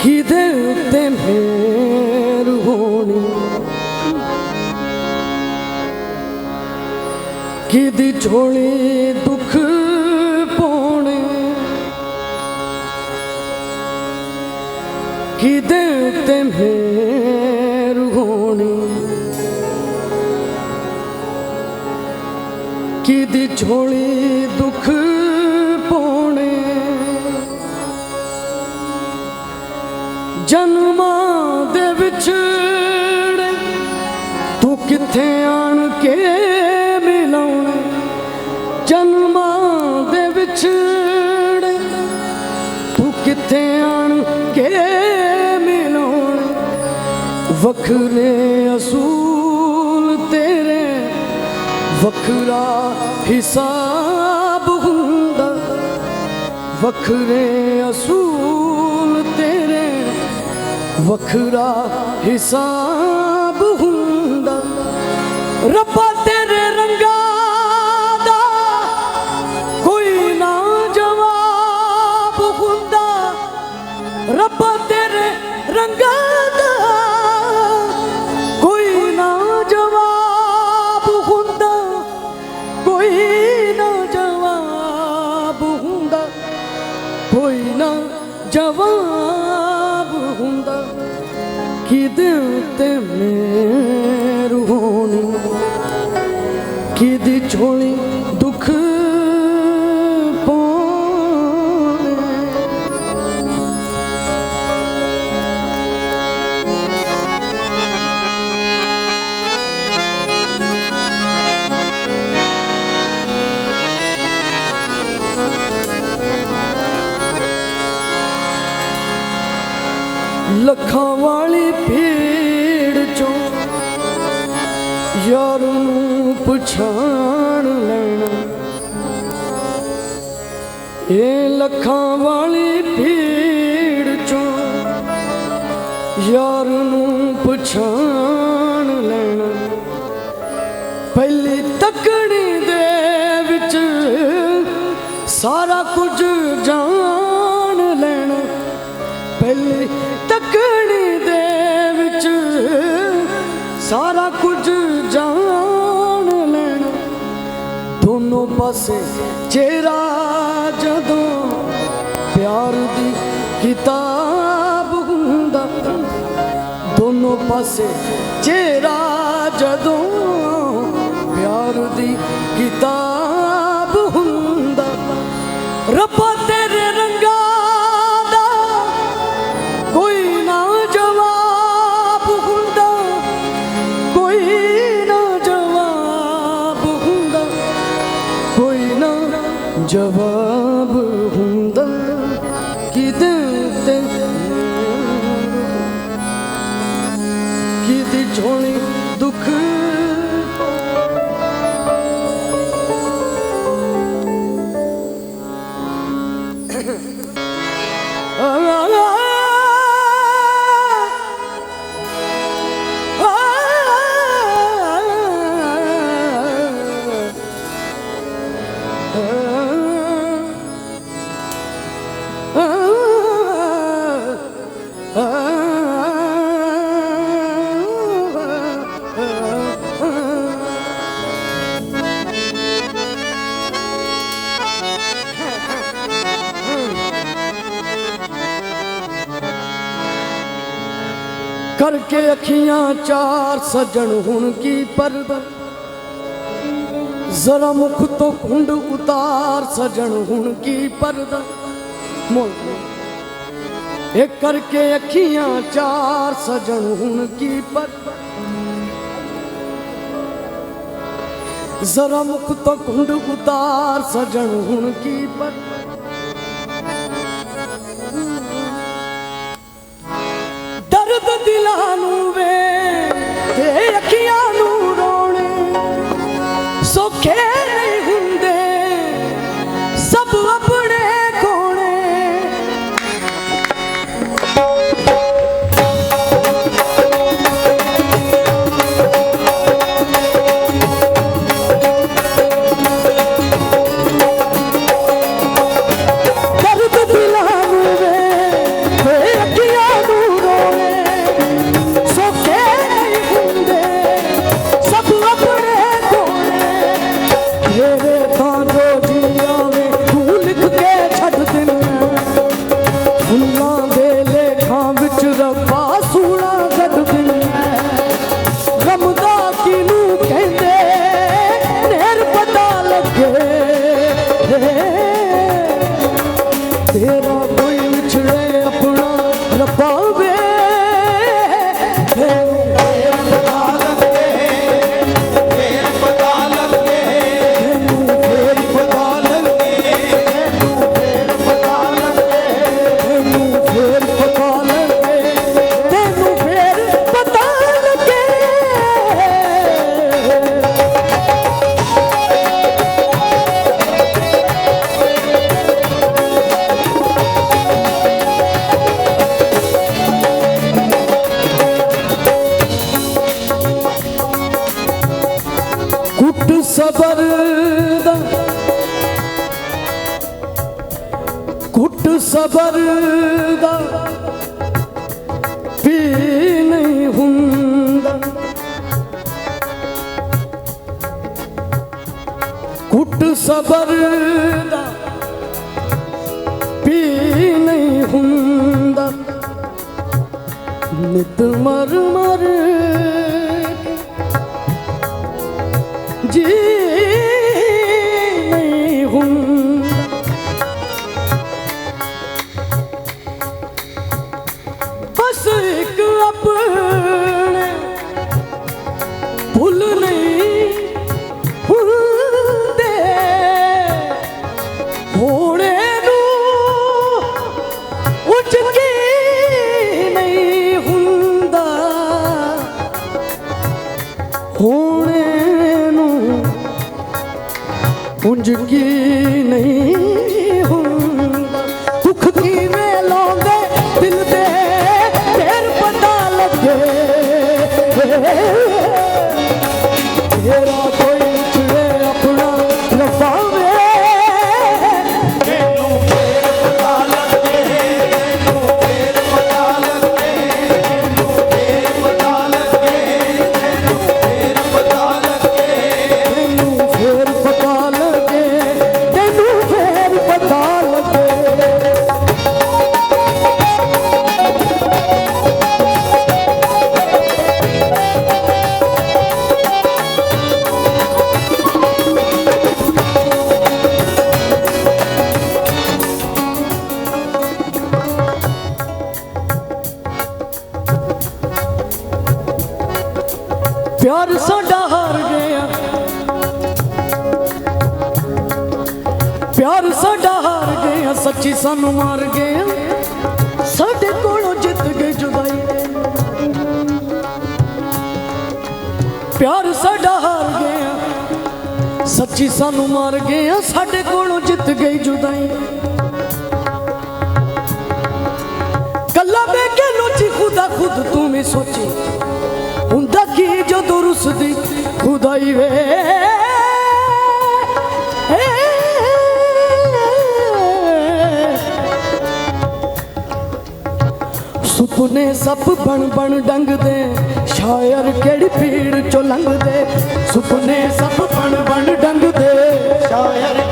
ಕಿದೆಯುತ್ತೆ ಮೇರು ಹೋಣಿ ಕಿದಿ ಚೋಳಿ ದುಃಖ ಪೋಣೆ ಕಿದೆಯುತ್ತೆ ಮೇರು ಹೋಣಿ ಕಿದಿ ಚೋಳಿ ದುಃಖ ಪೋಣೆ ਜਨਮਾਂ ਦੇ ਵਿਛੜੇ, ਤੂੰ ਕਿੱਥੇ ਆਣ ਕੇ ਮਿਲਾਉਣਾ? ਜਨਮਾਂ ਦੇ ਵਿਛੜੇ, ਤੂੰ ਕਿੱਥੇ ਆਣ ਕੇ ਮਿਲਾਉਣਾ? ਵੱਖਰੇ ਅਸੂਲ ਤੇਰੇ, ਵੱਖਰਾ ਹਿਸਾਬ ਹੁੰਦਾ। ਵੱਖਰੇ ਅਸੂਲ ਵੱਖਰਾ ਹਿਸਾਬ ਹੁੰਦਾ। ਰੱਬਾ ਤੇਰੇ ਰੰਗਾ ਦਾ ਕੋਈ ਨਾ ਜਵਾਬ ਹੁੰਦਾ। ਰੱਬਾ ਤੇਰੇ ਰੰਗਾ छो दुख पखां वारी पीड़ जो यार ਪਛਾਣ ਲੈਣਾ। ਇਹ ਲੱਖਾਂ ਵਾਲੀ ਭੀੜ ਚੋਂ ਯਾਰ ਨੂੰ ਪਛਾਣ ਲੈਣਾ। ਪਹਿਲੀ ਤੱਕਣੀ ਦੇ ਵਿੱਚ ਸਾਰਾ ਕੁਝ ਜਾਣ ਲੈਣਾ। ਪਹਿਲੀ ਤੱਕਣੀ ਦੇ ਵਿੱਚ ਸਾਰਾ ਕੁਝ ਦੋਨੋਂ ਪਾਸੇ ਚਿਹਰਾ ਜਦੋਂ ਪਿਆਰ ਦੀ ਕਿਤਾਬ ਹੁੰਦਾ, ਦੋਨੋਂ ਪਾਸੇ ਚਿਹਰਾ ਜਦੋਂ ਪਿਆਰ ਦੀ ਕਿਤਾਬ ਜਵਾਬ ਹੁੰਦਾ ਕਰਕੇ ਅੱਖੀਆਂ ਚਾਰ ਸਜਣ ਹੁਣ ਕੀ ਪਰਦਾ ਜ਼ਰਾ ਮੁਖ ਤੋਂ ਕੁੰਡ ਉਤਾਰ ਸਜਣ ਹੁਣ ਕੀ ਪਰਦਾ ਮੋਲ। ਇਹ ਕਰਕੇ ਅੱਖੀਆਂ ਚਾਰ ਸਜਣ ਹੁਣ ਕੀ ਪਰਦਾ ਜ਼ਰਾ ਮੁਖ ਤੋਂ ਕੁੰਡ ਉਤਾਰ ਸਜਣ ਹੁਣ ਕੀ ਪਰਦਾ ਕੁੱਟ ਸਬਰ ਦਾ ਪੀ ਨਹੀਂ ਹੁੰਦਾ। ਨਿਤ ਮਰ ਮਰ ਉਂਝ ਕੀ ਪਿਆਰ ਸਾਡਾ ਹਾਰ ਗਿਆ। ਪਿਆਰ ਸਾਡਾ ਹਾਰ ਗਿਆ, ਸੱਚੀ ਸਾਨੂੰ ਮਾਰ ਗਿਆ। ਸਾਡੇ ਕੋਲੋਂ ਜਿੱਤ ਗਈ ਜੁਦਾਈ। ਪਿਆਰ ਸਾਡਾ ਹਾਰ ਗਿਆ, ਸੱਚੀ ਸਾਨੂੰ ਮਾਰ ਗਿਆ, ਸਾਡੇ ਕੋਲੋਂ ਜਿੱਤ ਗਈ ਜੁਦਾਈ। ਕੱਲਾ ਵੇ ਕੇ ਲੋਚੀ ਖੁਦਾ ਖੁਦ ਤੂੰ ਵੀ ਸੋਚੀ। ਜਦੋਂ ਰੁਸਦੀ ਖੁਦਾਈ ਵੇ। ਸੁਪਨੇ ਸਭ ਬਣ ਬਣ ਡੰਗਦੇ, ਸ਼ਾਇਰ ਕਿਹੜੀ ਪੀੜ ਚੋਂ ਲੰਘਦੇ? ਸੁਪਨੇ ਸਭ ਬਣ ਬਣ ਡੰਗਦੇ, ਸ਼ਾਇਰ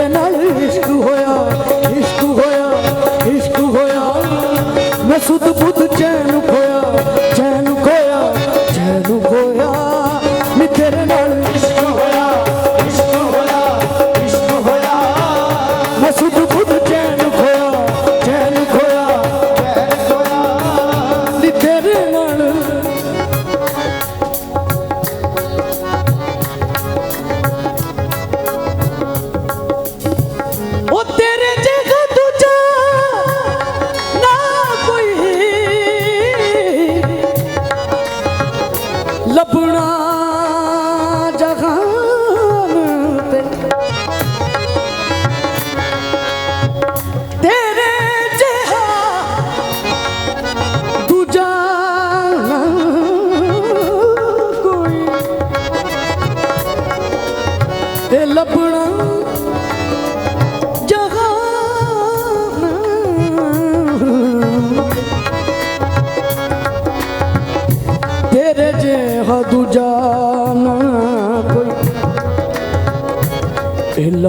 Pero no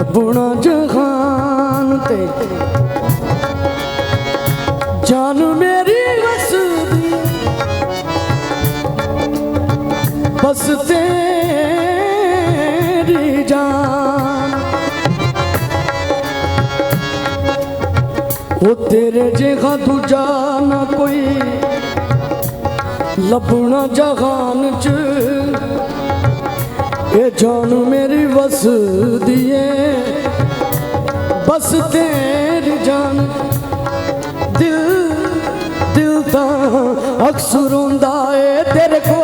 ਲੱਭਣਾ ਜਹਾਨ ਤੇ। ਜਾਨ ਮੇਰੀ ਵਸਦੀ। ਬਸ ਤੇਰੀ ਜਾਨ। ਉਹ ਤੇਰੇ ਜਿਹਾ ਦੂਜਾ ਨਾ ਕੋਈ। ਲੱਭਣਾ ਜਹਾਨ ਚ ਇਹ ਜਾਨ ਮੇਰੀ ਵਸਦੀ ਏ। ਬਸ ਤੇਰੀ ਜਾਨ। ਦਿਲ ਦਿਲ ਤਾਂ ਅਕਸਰ ਹੁੰਦਾ ਏ। ਤੇਰੇ ਕੋਲ